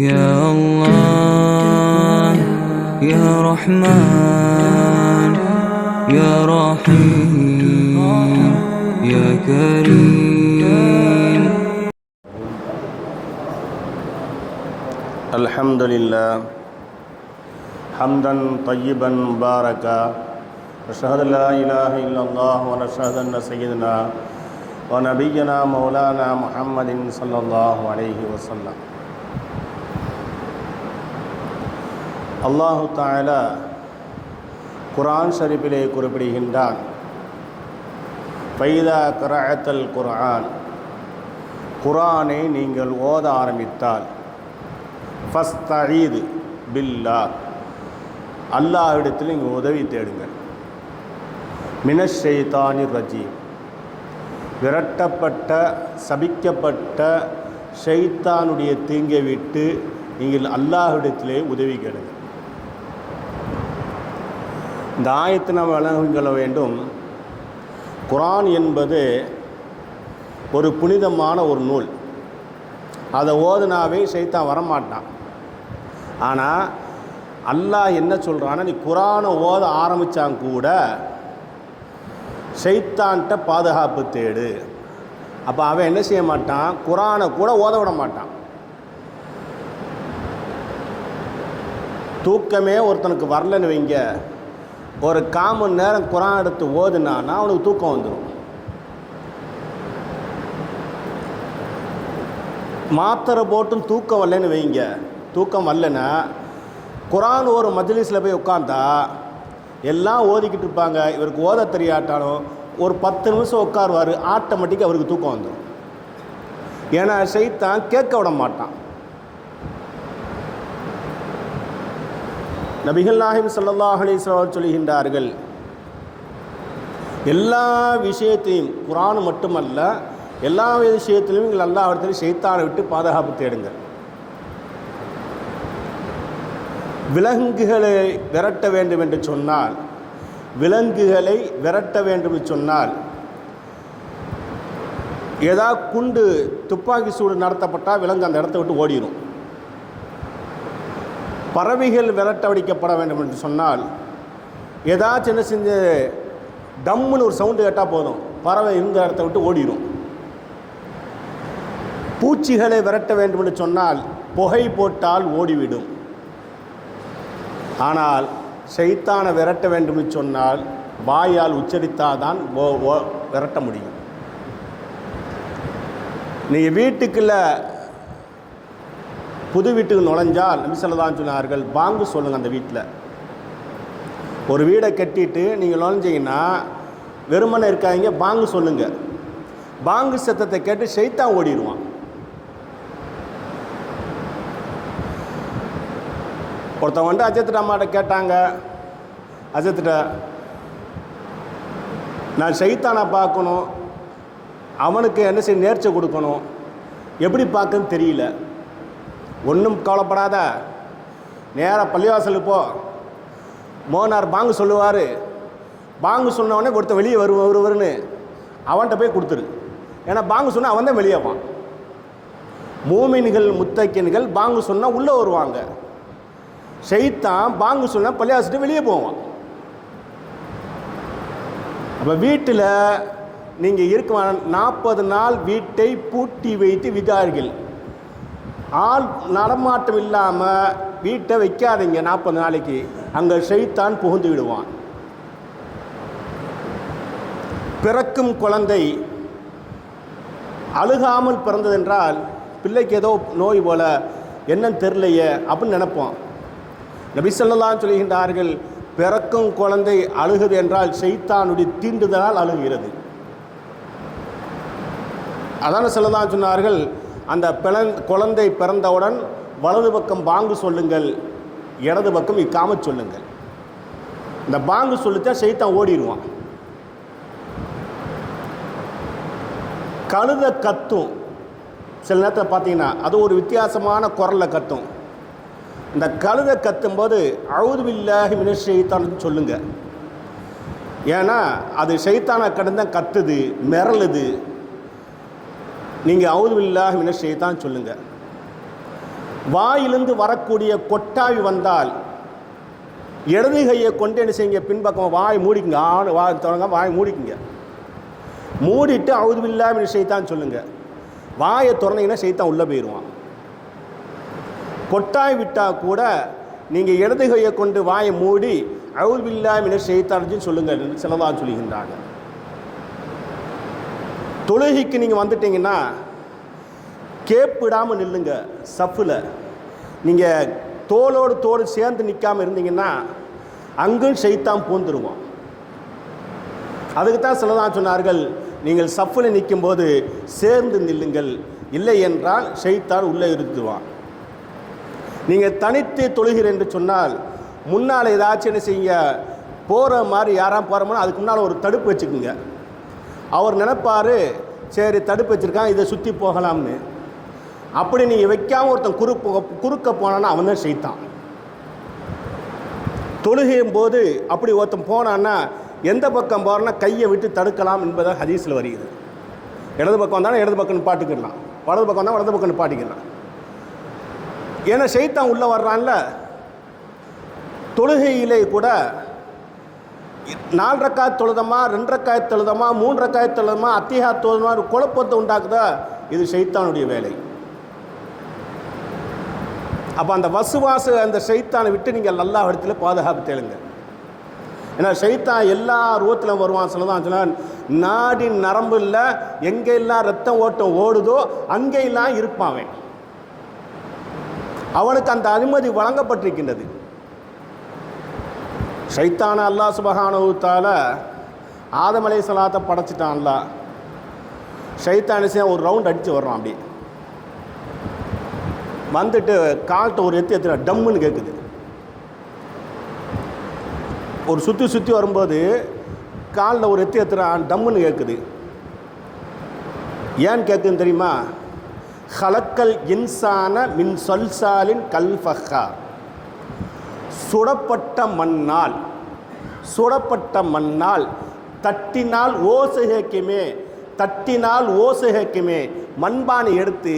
يا الله يا رحمن يا رحيم يا كريم. الحمد لله. حمدا طيبا مباركا. نشهد لا إله إلا الله ونشهد أن سيدنا ونبينا مولانا محمد صلى الله عليه وسلم. அல்லாஹு தாலா குரான் ஷரீஃபிலே குறிப்பிடுகின்றான். ஃபைதா கராத்தல் குரான் குரானை நீங்கள் ஓத ஆரம்பித்தால் ஃபஸ்தீது பில்லா. அல்லாஹ்விடத்தில் நீங்கள் உதவி தேடுங்கள். மினஷெய்தானி ஷைத்தானி ரஜீம். விரட்டப்பட்ட சபிக்கப்பட்ட ஷைத்தானுடைய தீங்கை விட்டு நீங்கள் அல்லாஹ்விடத்திலே உதவி கேளுங்கள். இந்த ஆயத்தை நாம் வேண்டும். குரான் என்பது ஒரு புனிதமான ஒரு நூல். அதை ஓதுனாவே சைத்தான் வரமாட்டான். ஆனால் அல்லாஹ் என்ன சொல்கிறான்னா நீ குரானை ஓத ஆரம்பித்தான் கூட சைத்தான்கிட்ட பாதுகாப்பு தேடு. அப்போ அவன் என்ன செய்ய மாட்டான்? குரானை கூட ஓத விட மாட்டான். தூக்கமே ஒருத்தனுக்கு வரலன்னு வைங்க. ஒரு காமன் நேரம் குரான் எடுத்து ஓதுனான்னா அவனுக்கு தூக்கம் வந்துடும் மாத்திரை போட்டும் தூக்கம் வரலன்னு வைங்க. தூக்கம் வரலன்னா குரான் ஒரு மஜ்லிஸில் போய் உட்காந்தா எல்லாம் ஓதிக்கிட்டு இருப்பாங்க. இவருக்கு ஓத தெரியாட்டாலும் ஒரு பத்து நிமிஷம் உட்காருவார் ஆட்டோமேட்டிக்காக அவருக்கு தூக்கம் வந்துடும் ஏன்னா சைத்தான் கேட்க விட மாட்டான். நபிகள் நாயம் ஸல்லல்லாஹு அலைஹி சொல்லுகின்றார்கள் எல்லா விஷயத்தையும் குரான் மட்டுமல்ல எல்லா விஷயத்திலும் நீங்கள் எல்லா இடத்திலும் சைத்தானை விட்டு பாதுகாப்பு தேடுங்கள். விலங்குகளை விரட்ட வேண்டும் என்று சொன்னால் விலங்குகளை விரட்ட வேண்டும் என்று சொன்னால் ஏதாவது குண்டு துப்பாக்கி சூடு நடத்தப்பட்டால் விலங்கு அந்த இடத்த விட்டு ஓடிடும் பறவைகள் விரட்டடிக்கப்பட வேண்டும் என்று சொன்னால் ஏதாச்சும் என்ன செஞ்சு டம்முன்னு ஒரு சவுண்டு கேட்டால் போதும். பறவை இந்த இடத்த விட்டு ஓடிடும் பூச்சிகளை விரட்ட வேண்டும் என்று சொன்னால் புகை போட்டால் ஓடிவிடும். ஆனால் சைத்தானை விரட்ட வேண்டும் என்று சொன்னால் வாயால் உச்சரித்தாதான் ஓ- ஓ- விரட்ட முடியும். நீங்கள் வீட்டுக்குள்ளே புது வீட்டுக்கு நுழைஞ்சால் நபிசல்லதான் சொன்னார்கள் பாங்கு சொல்லுங்கள் அந்த வீட்டில் ஒரு வீடை கட்டிட்டு நீங்கள் நுழைஞ்சிங்கன்னா வெறுமனை இருக்காதீங்க பாங்கு சொல்லுங்கள் பாங்கு சத்தத்தை கேட்டு ஷைத்தான் ஓடிடுவான் ஒருத்தன் வந்து அஜத்திட்ட அம்மாட்ட கேட்டாங்க அஜித்திட்ட நான் ஷைத்தானை பார்க்கணும் அவனுக்கு என்ன செய்ய நேர்ச்சை கொடுக்கணும் எப்படி பார்க்கன்னு தெரியல. ஒன்றும் கவலைப்படாத. நேராக பள்ளிவாசலுக்கு போ. மோனார் பாங்கு சொல்லுவார். பாங்கு சொன்னவொடனே கொடுத்த வெளியே வரு வருவருன்னு அவன்கிட்ட போய் கொடுத்துரு. ஏன்னா பாங்கு சொன்னால் அவன் தான் வெளியே மூமின்கள் முத்தக்கின்கள் பாங்கு சொன்னால் உள்ளே வருவாங்க. செய்தான் பாங்கு சொன்னால் பள்ளியாசிட்டு வெளியே போவான். அப்போ வீட்டில் நீங்கள் இருக்க நாற்பது நாள் வீட்டை பூட்டி வைத்து விதார்கள் ஆள் நடமாட்டம் இல்லாமல் வீட்டை வைக்காதீங்க நாற்பது நாளைக்கு. அங்கே செய்தான் புகுந்து விடுவான். பிறக்கும் குழந்தை அழுகாமல் பிறந்ததென்றால் பிள்ளைக்கு ஏதோ நோய் போல என்னன்னு தெரிலையே அப்படின்னு நினைப்போம். நபிசல்லாம் சொல்கின்றார்கள் பிறக்கும் குழந்தை அழுகுது என்றால் செய்தானுடைய தீண்டுதலால் அழுகிறது. அதான சொல்லதான் சொன்னார்கள் அந்த பிளந் குழந்தை பிறந்தவுடன் வலது பக்கம் பாங்கு சொல்லுங்கள் இடது பக்கம் இக்காம சொல்லுங்கள். இந்த பாங்கு சொல்லித்தா செய்தான் ஓடிடுவான் கழுத கத்தும். சில நேரத்தில் பார்த்தீங்கன்னா அது ஒரு வித்தியாசமான குரலில் கத்தும். இந்த கழுத கத்தும்போது அழுதுவில்லாஹி மின ஷைத்தான்னு சொல்லுங்கள் ஏன்னா அது ஷைத்தானை கடந்து கத்துது மிரளுது. நீங்கள் அவுதுவில்லாஹி மின தான் சொல்லுங்கள் வாயிலிருந்து வரக்கூடிய கொட்டாவி வந்தால் இடது கையை கொண்டு என்ன செய்யுங்க? பின்பக்கம் வாய் மூடிக்குங்க. ஆணு வாய் தொடங்க வாய் மூடிக்குங்க. மூடிட்டு அவுதுபில்லாம செய்தான் சொல்லுங்கள் வாயை திறந்தீங்கன்னா செய்தான் உள்ளே போயிடுவான் கொட்டாய் விட்டால் கூட நீங்கள் இடது கையை கொண்டு வாயை மூடி அவுதுபில்லாமின செய்தான்னு சொல்லுங்கள் சிலதான் சொல்லுகின்றாங்க. தொழுகைக்கு நீங்கள் வந்துட்டீங்கன்னா கேப்பிடாமல் நில்லுங்க சஃப்பில் நீங்கள் தோளோடு தோடு சேர்ந்து நிற்காமல் இருந்தீங்கன்னா அங்கும் செய்தான் பூந்துருவோம் அதுக்கு தான் சிலதான் சொன்னார்கள் நீங்கள் சஃப்பில் நிற்கும்போது சேர்ந்து நில்லுங்கள் இல்லை என்றால் ஷைத்தான் உள்ளே இருத்துவான் நீங்கள் தனித்து தொழுகிறேன் என்று சொன்னால் முன்னால் ஏதாச்சும் என்ன செய்யுங்க போகிற மாதிரி யாராக போகிறோமோ அதுக்கு முன்னால் ஒரு தடுப்பு வச்சுக்கோங்க. அவர் நினைப்பார் சரி தடுப்பு வச்சுருக்கான் இதை சுற்றி போகலாம்னு. அப்படி நீங்கள் வைக்காமல் ஒருத்தன் குறு குறுக்க போனான்னா அவன் தான் செய்தான் தொழுகையும் போது அப்படி ஒருத்தன் போனான்னா எந்த பக்கம் போகிறனா கையை விட்டு தடுக்கலாம் என்பதாக ஹதீஸில் வருகிறது. இடது பக்கம் வந்தாலும் இடது பக்கம் பாட்டுக்கிடலாம். வலது பக்கம் வந்தால் வலது பக்கம் பாட்டிக்கிடலாம். ஏன்னா செய்தான் உள்ளே வர்றான்ல. தொழுகையிலே கூட நாலு ரக்காய் தொழுதமா ரெண்டு ரக்காய் தொழுதமா மூணு ரக்காய் தொழுதமா அத்தியா தொழுதமா ஒரு குழப்பத்தை உண்டாக்குதா? இது ஷைத்தானுடைய வேலை. அப்போ அந்த வசுவாச அந்த ஷைத்தானை விட்டு நீங்கள் நல்லா இடத்துல பாதுகாப்பு தேடுங்க. ஏன்னா ஷைத்தான் எல்லா ரூபத்திலும் வருவான் சொல்லதான் சொன்னான் நாடின் நரம்பு இல்லை எங்கெல்லாம் ரத்தம் ஓட்டம் ஓடுதோ அங்கெல்லாம் இருப்பான் அவன். அவனுக்கு அந்த அனுமதி வழங்கப்பட்டிருக்கின்றது. ஷைத்தான அல்லாஹ் சுபஹானவுத்தால ஆதம் அலை சலாத்தை படைச்சிட்டான்ல. அல்லாஹ் ஒரு ரவுண்ட் அடித்து வர்றான் அப்படி வந்துட்டு கால்கிட்ட ஒரு எத்து எத்தனை டம்முன்னு கேட்குது ஒரு சுற்றி சுற்றி வரும்போது காலில் ஒரு எத்து எத்துறான் டம்முன்னு கேட்குது ஏன் கேட்குதுன்னு தெரியுமா? ஹலக்கல் இன்சான மின் சொல்சாலின் கல்ஃபஹா சுடப்பட்ட மண்ணால் சுடப்பட்ட மண்ணால் தட்டினால் ஓசுகைக்குமே தட்டினால் ஓசுகைக்குமே மண்பானை எடுத்து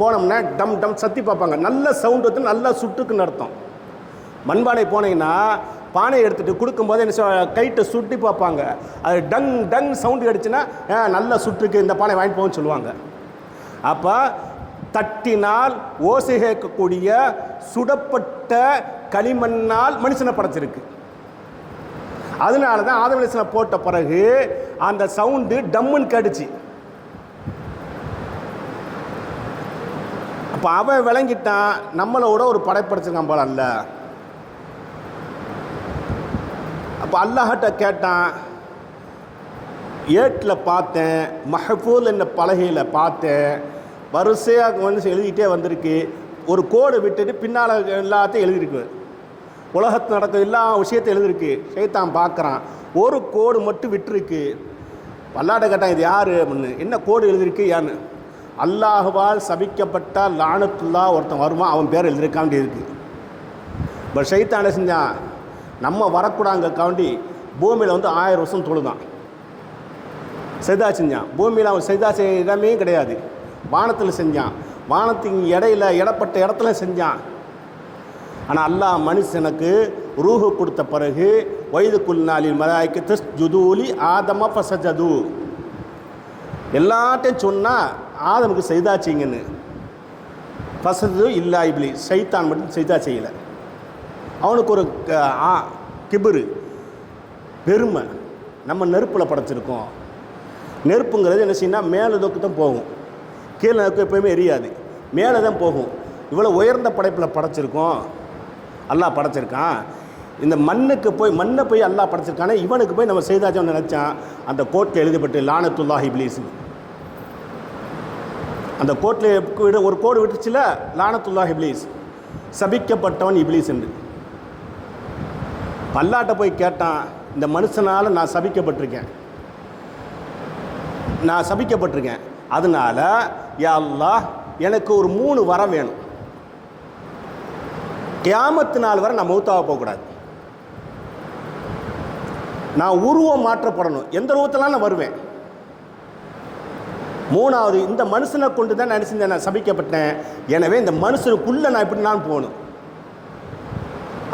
போனோம்னா டம் டம் சத்தி பார்ப்பாங்க. நல்ல சவுண்ட் வந்து நல்லா சுட்டுக்குன்னு அர்த்தம். மண்பானை போனீங்கன்னா பானை எடுத்துகிட்டு கொடுக்கும்போது என்ன கைட்டை சுட்டி பார்ப்பாங்க. அது டங் டங் சவுண்டு அடிச்சுன்னா நல்ல சுற்றுக்கு இந்த பானை வாங்கிட்டு போகணும்னு சொல்லுவாங்க. அப்போ தட்டினால் ஓசை கேட்கக்கூடிய சுடப்பட்ட களிமண்ணால் மனுஷனை படைச்சிருக்கு. அதனால தான் ஆதவனேசனை போட்ட பிறகு அந்த சவுண்டு டம்முன்னு கடிச்சு அப்போ அவன் விளங்கிட்டான் நம்மளோட ஒரு படைப்படைச்சிருக்கான் போல அல்ல. அப்போ அல்லாஹ்ட்ட கேட்டான் ஏட்டில் பார்த்தேன் மஹபூல் என்ன பலகையில் பார்த்தேன் வரிசையாக வந்து எழுதிக்கிட்டே வந்திருக்கு ஒரு கோடு விட்டுட்டு பின்னால் எல்லாத்தையும் எழுதியிருக்கு. உலகத்தில் நடக்கிற எல்லா விஷயத்தையும் எழுதிருக்கு. சைத்தான் பார்க்குறான் ஒரு கோடு மட்டும் விட்டுருக்கு. பல்லாட்ட கேட்டான் இது யார்? அப்படின்னு. என்ன கோடு எழுதிருக்கு? ஏன்னு அல்லாஹுவால் சபிக்கப்பட்ட லானத்துல்லா ஒருத்தன் வருவான் அவன் பேர் எழுதியிருக்காண்டி இருக்கு இப்போ சைத்தான் என்ன செஞ்சான்? நம்ம வரக்கூடாங்கக்காண்டி பூமியில் வந்து ஆயிரம் வருஷம் தொழுதான். செய்தா செஞ்சான். பூமியில் அவன் செய்தா செய்ய இடமே கிடையாது. வானத்தில் செஞ்சான். வானத்தின் இடையில இடப்பட்ட இடத்துல செஞ்சான். ஆனால் அல்லாஹ் மனுஷனுக்கு ரூஹு கொடுத்த பிறகு வயது குல்நாளில் மலாய்க்கு தஸ் ஜுதூலி ஆதம ஃபசஜது. எல்லாட்டையும் சொன்னால் ஆதமுக்கு செய்தா செய்யுங்கன்னு. ஃபசது இல்லா இப்ளி சைத்தான் மட்டும் செய்தா செய்யலை. அவனுக்கு ஒரு க- ஆ கிபுரு பெருமை. நம்ம நெருப்பில் படைச்சிருக்கோம். நெருப்புங்கிறது என்ன செய்யணும் மேலே நோக்கி தான் போகும். கீழே நோக்கி எப்போயுமே எரியாது. மேலே தான் போகும். இவ்வளோ உயர்ந்த படைப்பில் படைச்சிருக்கோம். அல்லாஹ் படைச்சிருக்கான். இந்த மண்ணுக்கு போய் மண்ணை போய் அல்லாஹ் படைச்சிருக்கானே இவனுக்கு போய் நம்ம செய்தாச்சோன்னு நினச்சான். அந்த கோட்டில் எழுதப்பட்டு லானத்துல்லாஹ் இப்லீஸ் அந்த கோட்டில் ஒரு கோடு விட்டுச்சுல லானத்துல்லாஹ் இப்லீஸ். சபிக்கப்பட்டவன் இப்லீஸ் என்று. பல்லாட்ட போய் கேட்டான் இந்த மனுஷனால் நான் சபிக்கப்பட்டிருக்கேன். நான் சபிக்கப்பட்டிருக்கேன். அதனால யா அல்லாஹ் எனக்கு ஒரு மூணு வரம் வேணும். கியாமத்து நாள் வரை நான் மௌத்தாக போகக்கூடாது. நான் உருவம் மாற்றப்படணும். எந்த ரூபத்திலாம் நான் வருவேன். மூணாவது இந்த மனுஷனை கொண்டு தான் நினச்சிருந்தேன் நான் சபிக்கப்பட்டேன். எனவே இந்த மனுஷனுக்குள்ளே நான் இப்படி நான் போகணும்.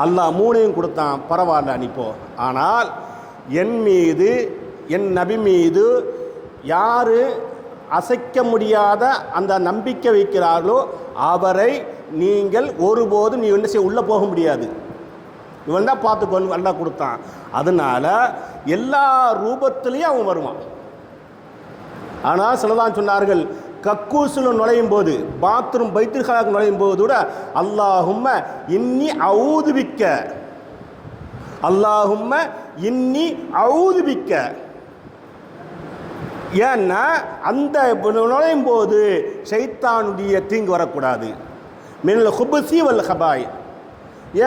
அல்லாஹ் மூணையும் கொடுத்தான். பரவாயில்ல அனுப்போ ஆனால் என் மீது என் நபி மீது யார் அசைக்க முடியாத அந்த நம்பிக்கை வைக்கிறார்களோ அவரை நீங்கள் ஒருபோதும் நீ என்ன செய்ய உள்ளே போக முடியாது. இவன் தான் பார்த்துக்கொண்டு அல்லாஹ் கொடுத்தான். அதனால் எல்லா ரூபத்துலேயும் அவன் வருவான். ஆனால் சிலதான் சொன்னார்கள் கக்கூசில் நுழையும் போது பாத்ரூம் பைத்திருக்காக நுழையும் போது கூட அல்லாஹும்ம இன்னி அவுதுவிக்க அல்லாஹும்ம இன்னி அவுதுவிக்க ஏன்னா அந்த நுழையும் போது சைத்தானுடைய தீங்கு வரக்கூடாது. மின்னல் ஹுபசி வல்ல ஹபாய்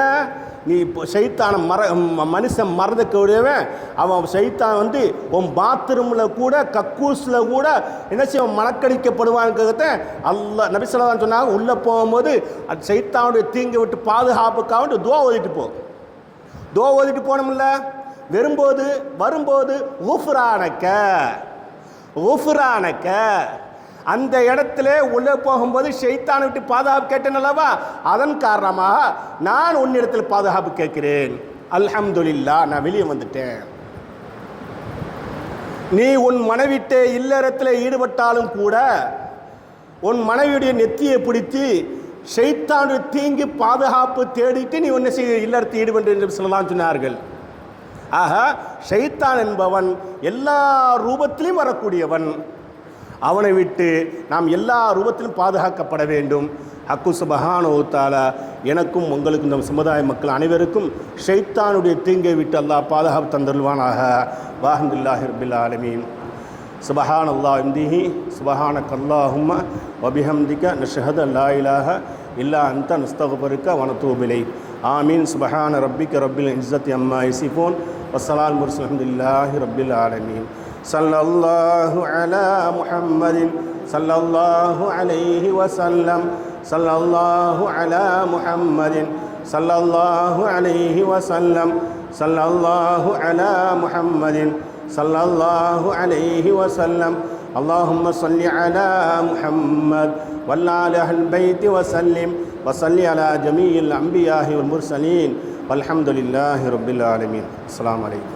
ஏன்? நீ இப்போ சைத்தான மற மனுஷன் மனுஷன் மறந்துக்கூடியவன் அவன் சைத்தான் வந்து உன் பாத்ரூமில் கூட கக்கூஸில் கூட என்ன செய்வன் மணக்கடிக்கப்படுவான்கிறத அல்ல நபிசல்லாம் சொன்னாங்க. உள்ளே போகும்போது அது சைத்தானுடைய தீங்கை விட்டு பாதுகாப்புக்காக துவா ஓதிட்டு போ. துவா ஓதிட்டு போனோம்ல. வரும்போது வரும்போது ஊஃபுரானக்க ஊஃபுரானக்க அந்த இடத்துல உள்ளே போகும்போது ஷைத்தானை விட்டு பாதுகாப்பு கேட்டேன் அல்லவா? அதன் காரணமாக நான் உன்னிடத்தில் பாதுகாப்பு கேட்கிறேன். அல்ஹம்துலில்லா நான் வெளியே வந்துட்டேன். நீ உன் மனைவிட்டு இல்லறத்தில் ஈடுபட்டாலும் கூட உன் மனைவியுடைய நெத்தியை பிடித்து ஷைத்தானுடைய தீங்கு பாதுகாப்பு தேடிட்டு நீ ஒன்று செய்ய இல்லறத்தை ஈடுபட்டு என்று சொல்லலாம் சொன்னார்கள். ஆக ஷைத்தான் என்பவன் எல்லா ரூபத்திலும் வரக்கூடியவன். அவனை விட்டு நாம் எல்லா ரூபத்திலும் பாதுகாக்கப்பட வேண்டும். ஹக்கு சுபஹானோ தாலா எனக்கும் உங்களுக்கும் நம் சமுதாய மக்கள் அனைவருக்கும் ஷைத்தானுடைய தீங்கை விட்டு அல்லாஹ் பாதுகாப்பு தந்தருள்வானாக. வாஹந்துல்லாஹி ரபில் ஆலமீன். சுபஹான் அல்லா இந்திஹி சுபஹான கல்லாஹும் வபிஹம்திக நஷஹத் அல்லா இலாஹ இல்லா அந்த நஸ்தகுபருக்க வனத்தூபிலை ஆமீன். சுபஹான ரப்பிக்க ரப்பில் இஸ்ஸத் அம்மா இசிஃபோன் வசலால் முர்ஸ் அல்ஹம்துலில்லாஹி ரப்பில் ஆலமீன். صلى الله على محمد صلى الله عليه وسلم صلى الله على محمد صلى الله عليه وسلم صلى الله على محمد صلى الله عليه وسلم اللهم صل على محمد وعلى آل البيت وسلم وصل على جميع الأنبياء والمرسلين والحمد لله رب العالمين السلام عليكم.